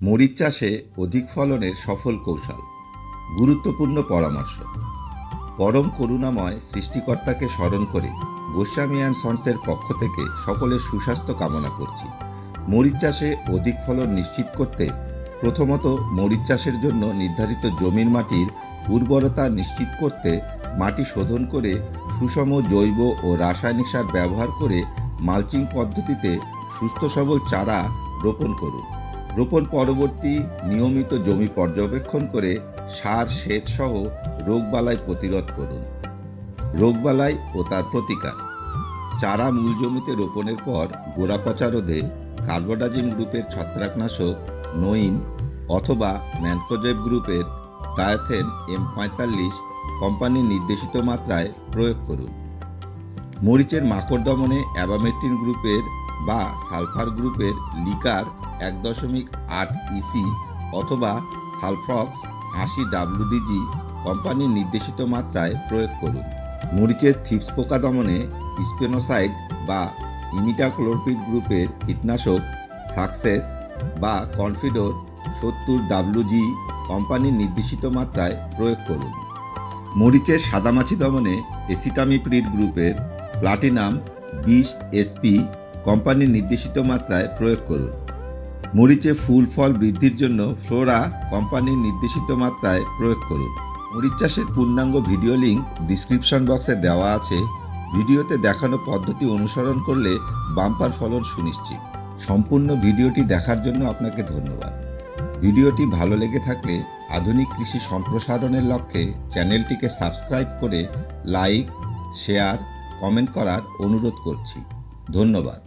মরিচ চাষে অধিক ফলনের সফল কৌশল। গুরুত্বপূর্ণ পরামর্শ। পরম করুণাময় সৃষ্টিকর্তাকে স্মরণ করে গোস্বামী অ্যান্ড সন্সের পক্ষ থেকে সকলের সুস্বাস্থ্য কামনা করছি। মরিচ চাষে অধিক ফলন নিশ্চিত করতে প্রথমত মরিচ চাষের জন্য নির্ধারিত জমির মাটির উর্বরতা নিশ্চিত করতে মাটি শোধন করে সুষম জৈব ও রাসায়নিক সার ব্যবহার করে মালচিং পদ্ধতিতে সুস্থ সবল চারা রোপণ করুন। রোপণ পরবর্তী নিয়মিত জমি পর্যবেক্ষণ করে সার, সেচ সহ রোগবালাই প্রতিরোধ করুন। রোগবালাই ও তার প্রতিকার। চারা মূল জমিতে রোপণের পর গোড়া পচা রোধে কার্বোডাজিম গ্রুপের ছত্রাকনাশক নইন অথবা ম্যানকোজেব গ্রুপের ডায়াথেন এম পঁয়তাল্লিশ কোম্পানির নির্দেশিত মাত্রায় প্রয়োগ করুন। মরিচের মাকড় দমনে অ্যাবামেট্রিন গ্রুপের বা সালফার গ্রুপের লিকার এক দশমিক আট ইসি অথবা সালফ্রক্স আশি ডাব্লুডিজি কোম্পানির নির্দেশিত মাত্রায় প্রয়োগ করুন। মরিচের থিপস পোকা দমনে স্পেনোসাইড বা ইমিটাক্লোরপিড গ্রুপের কীটনাশক সাকসেস বা কনফিডোর সত্তর ডাব্লুজি কোম্পানির নির্দেশিত মাত্রায় প্রয়োগ করুন। মরিচের সাদামাছি দমনে এসিটামিপ্রিড গ্রুপের প্লাটিনাম বিশ এসপি কোম্পানির নির্দেশিত মাত্রায় প্রয়োগ করুন। মরিচে ফুল ফল বৃদ্ধির জন্য ফ্লোরা কোম্পানির নির্দেশিত মাত্রায় প্রয়োগ করুন। মরিচ চাষের পূর্ণাঙ্গ ভিডিও লিঙ্ক ডিসক্রিপশন বক্সে দেওয়া আছে। ভিডিওতে দেখানো পদ্ধতি অনুসরণ করলে বাম্পার ফলন সুনিশ্চিত। সম্পূর্ণ ভিডিওটি দেখার জন্য আপনাকে ধন্যবাদ। ভিডিওটি ভালো লেগে থাকলে আধুনিক কৃষি সম্প্রসারণের লক্ষ্যে চ্যানেলটিকে সাবস্ক্রাইব করে লাইক, শেয়ার, কমেন্ট করার অনুরোধ করছি। ধন্যবাদ।